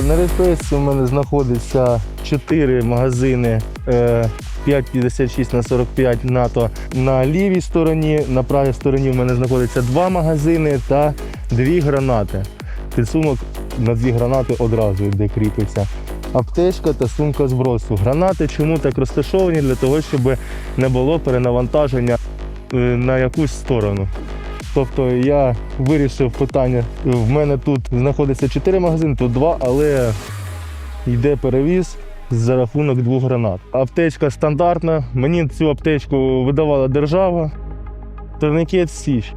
На респресі у мене знаходиться 4 магазини е, 5,56 на 45 НАТО на лівій стороні. На правій стороні у мене знаходиться 2 магазини та 2 гранати. Підсумок на 2 гранати одразу йде кріпиться. Аптечка та сумка збросу. Гранати чому так розташовані? Для того, щоб не було перенавантаження е, на якусь сторону. Тобто я вирішив питання. В мене тут знаходиться 4 магазини, тут 2, але йде перевіз за рахунок двох гранат. Аптечка стандартна. Мені цю аптечку видавала держава. Турникет Січ.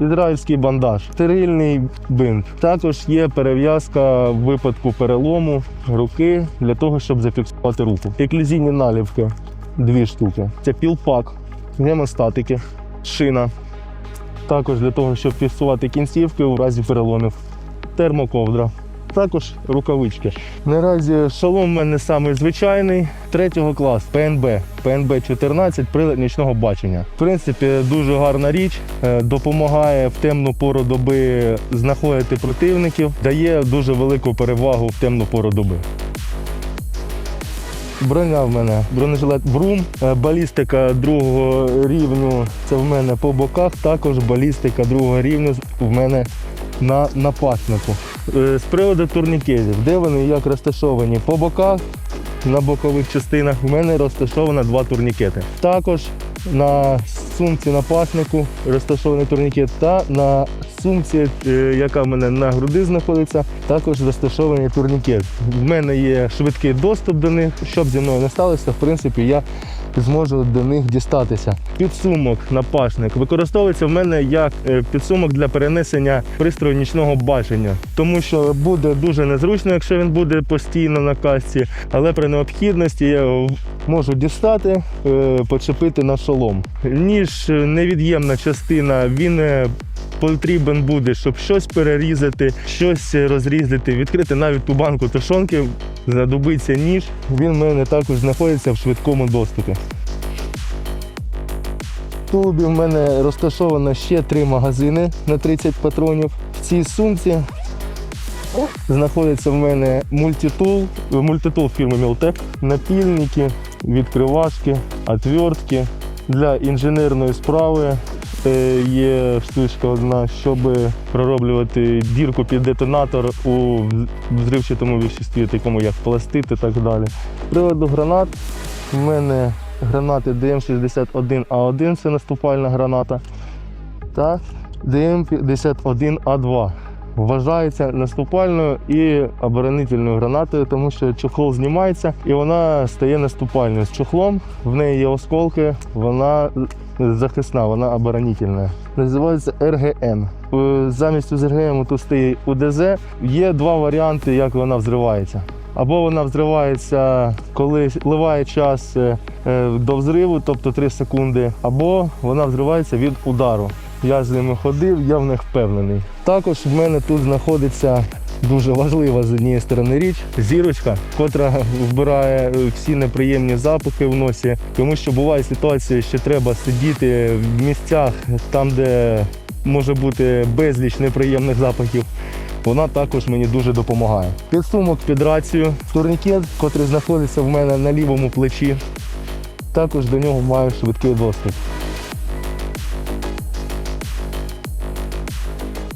Ізраїльський бандаж, стерильний бинт. Також є перев'язка в випадку перелому руки для того, щоб зафіксувати руку. Еклюзійні наліпки дві штуки. Це пілпак, гемостатики, шина. Також для того, щоб фіксувати кінцівки у разі переломів. Термоковдра. Також рукавички. Наразі шолом в мене самий звичайний, третього класу ПНБ. ПНБ 14 прилад нічного бачення. В принципі, дуже гарна річ, е, допомагає в темну пору доби знаходити противників, дає дуже велику перевагу в темну пору доби. Броня в мене бронежилет Брум, е, балістика другого рівню. Це в мене по боках. Також балістика другого рівню в мене на напаснику. Е, З приводу турнікетів, де вони як розташовані? По боках, на бокових частинах в мене розташовано два турнікети. Також на сумці напаснику розташований турнікет та на сумці, е, яка в мене на груди знаходиться, також розташований турнікет. В мене є швидкий доступ до них. Щоб зі мною не сталося, в принципі, я зможу до них дістатися. Підсумок напашник використовується в мене як е, підсумок для перенесення пристрою нічного бачення, тому що буде дуже незручно, якщо він буде постійно на касці, але при необхідності можу дістати, е, почепити на шолом. Ніж е, невід'ємна частина, він е, потрібен буде, щоб щось перерізати, щось розрізати, відкрити навіть ту банку тушонки, знадобиться ніж. Він в мене також знаходиться в швидкому доступі. В тулубі в мене розташовано ще три магазини на 30 патронів. В цій сумці знаходиться в мене мультитул, мультитул фірми Мілтек, напільники, відкривашки, отвертки. Для інженерної справи е, є штучка одна, щоб пророблювати дірку під детонатор у взривчатому веществі, такому як пластит і так далі. Приводу гранат в мене гранати ДМ61А1, це наступальна граната, та ДМ51А2. Вважається наступальною і оборонительною гранатою, тому що чохол знімається і вона стає наступальною. З чохлом в неї є осколки, вона захисна, вона оборонительна. Називається РГН. Е, Замість УЗРГМ тут стоїть УДЗ. Є два варіанти, як вона взривається. Або вона взривається, коли впливає час е, е, до взриву, тобто 3 секунди, або вона взривається від удару. Я з ними ходив, я в них впевнений. Також в мене тут знаходиться дуже важлива з однієї сторони річ зірочка, котра вбирає всі неприємні запахи в носі. Тому що буває ситуація, що треба сидіти в місцях, там, де може бути безліч неприємних запахів. Вона також мені дуже допомагає. Підсумок під рацію, турнікет, котрий знаходиться в мене на лівому плечі. Також до нього маю швидкий доступ.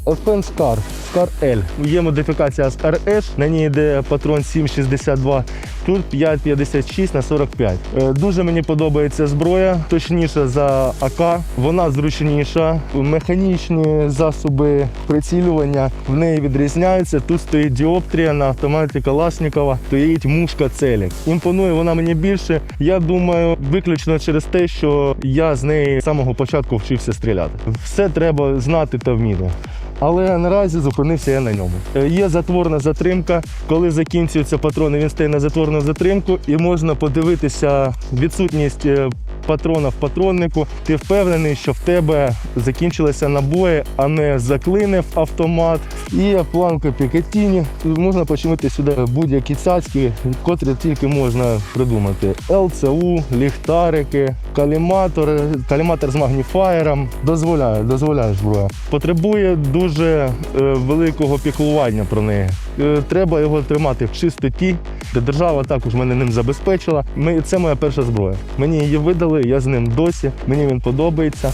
FN Scar, Scar L. Є модифікація Scar H, на ній йде патрон 7,62, тут 5,56 на 45. Е, Дуже мені подобається зброя, точніше за АК. Вона зручніша, механічні засоби прицілювання в неї відрізняються. Тут стоїть діоптрія на автоматі Калашникова, стоїть мушка целік. Імпонує вона мені більше. Я думаю, виключно через те, що я з неї з самого початку вчився стріляти. Все треба знати та вміти. Але наразі зупинився я на ньому. Е, Є затворна затримка. Коли закінчуються патрони, він стає на затворну затримку і можна подивитися відсутність е, патрона в патроннику. Ти впевнений, що в тебе закінчилися набої, а не заклинив автомат. І планка Пікатіні. Можна починити сюди будь-які цяцьки, котрі тільки можна придумати. ЛЦУ, ліхтарики, каліматор, каліматор з магніфаєром. Дозволяє, дозволяє зброя. Потребує дуже е, великого піклування про неї. Е, треба його тримати в чистоті. Держава також мене ним забезпечила. Це моя перша зброя. Мені її видали, я з ним досі. Мені він подобається.